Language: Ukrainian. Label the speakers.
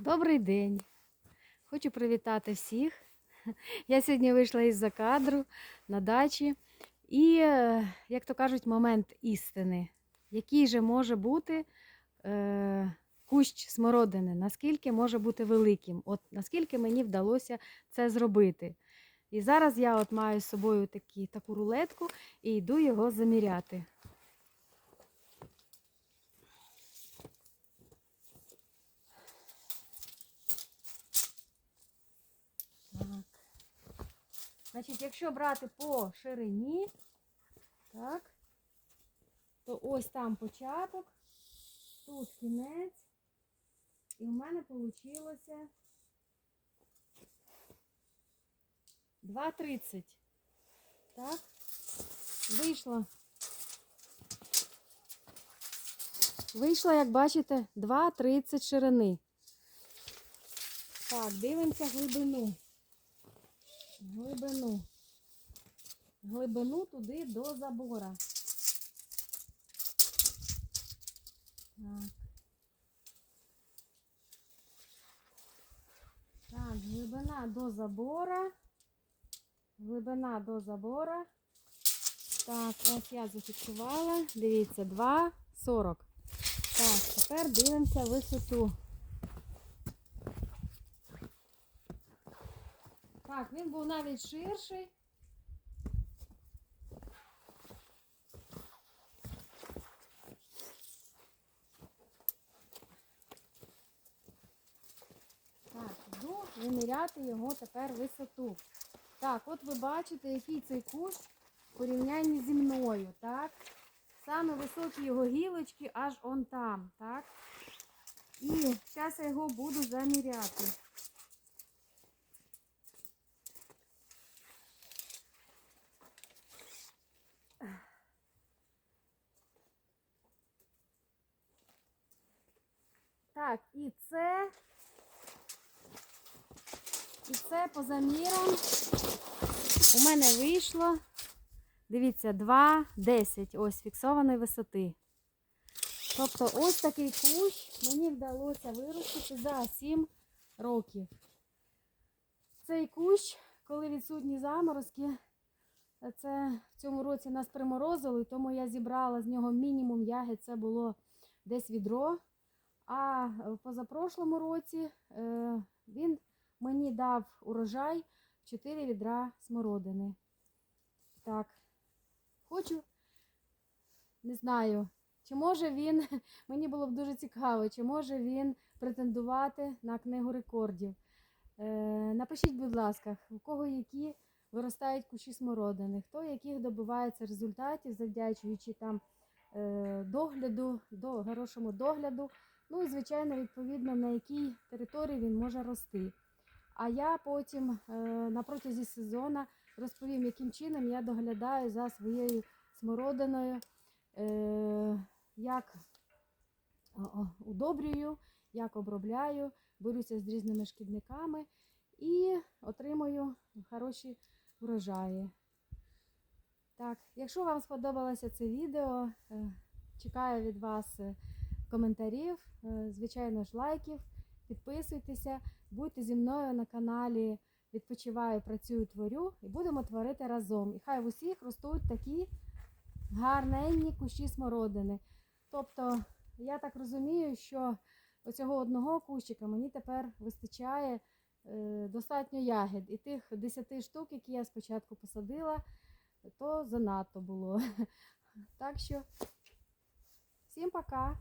Speaker 1: Добрий день! Хочу привітати всіх. Я сьогодні вийшла із-за кадру на дачі. І, е, як то кажуть, момент істини. Який же може бути е, кущ смородини, наскільки може бути великим? От наскільки мені вдалося це зробити. І зараз я от маю з собою такі, таку рулетку і йду його заміряти. Так. Значить, якщо брати по ширині, так, то ось там початок, тут кінець, і в мене вийшло 2,30. Так, вийшло. Вийшло, як бачите, 2,30 ширини. Так, дивимося глибину. Глибину. Глибину туди до забора. Так. Так, глибина до забора. Глибина до забора. Так, ось я зафіксувала. Дивіться, 2,40. Так, тепер дивимося висоту. Так, він був навіть ширший. Так, йду виміряти його тепер висоту. Так, от ви бачите, який цей кущ в порівнянні зі мною, так? Саме високі його гілочки аж он там, так? І зараз я його буду заміряти. Так, і це. І це по замірам у мене вийшло. Дивіться, 2,10 ось фіксованої висоти. Тобто ось такий кущ мені вдалося виростити за 7 років. Цей кущ, коли відсутні заморозки, це в цьому році нас приморозило, тому я зібрала з нього мінімум ягід, це було десь відро. А в позапрошлому році е, він мені дав урожай 4 відра смородини. Так, хочу, не знаю, чи може він, мені було б дуже цікаво, чи може він претендувати на книгу рекордів. Е, напишіть, будь ласка, у кого які виростають кущі смородини, хто яких добивається результатів, завдячуючи там е, догляду, до хорошому догляду. Ну і, звичайно, відповідно, на якій території він може рости. А я потім е, на протязі сезону розповім, яким чином я доглядаю за своєю смородиною, е, як удобрюю, як обробляю, борюся з різними шкідниками і отримую хороші врожаї. Так, якщо вам сподобалося це відео, е, чекаю від вас коментарів, е, звичайно ж, лайків. Підписуйтеся, будьте зі мною на каналі Відпочиваю, працюю, творю і будемо творити разом. І хай в усіх ростуть такі гарненні кущі смородини. Тобто, я так розумію, що оцього одного кущика мені тепер вистачає е, достатньо ягід. І тих 10 штук, які я спочатку посадила, то занадто було. Так що, всім пока!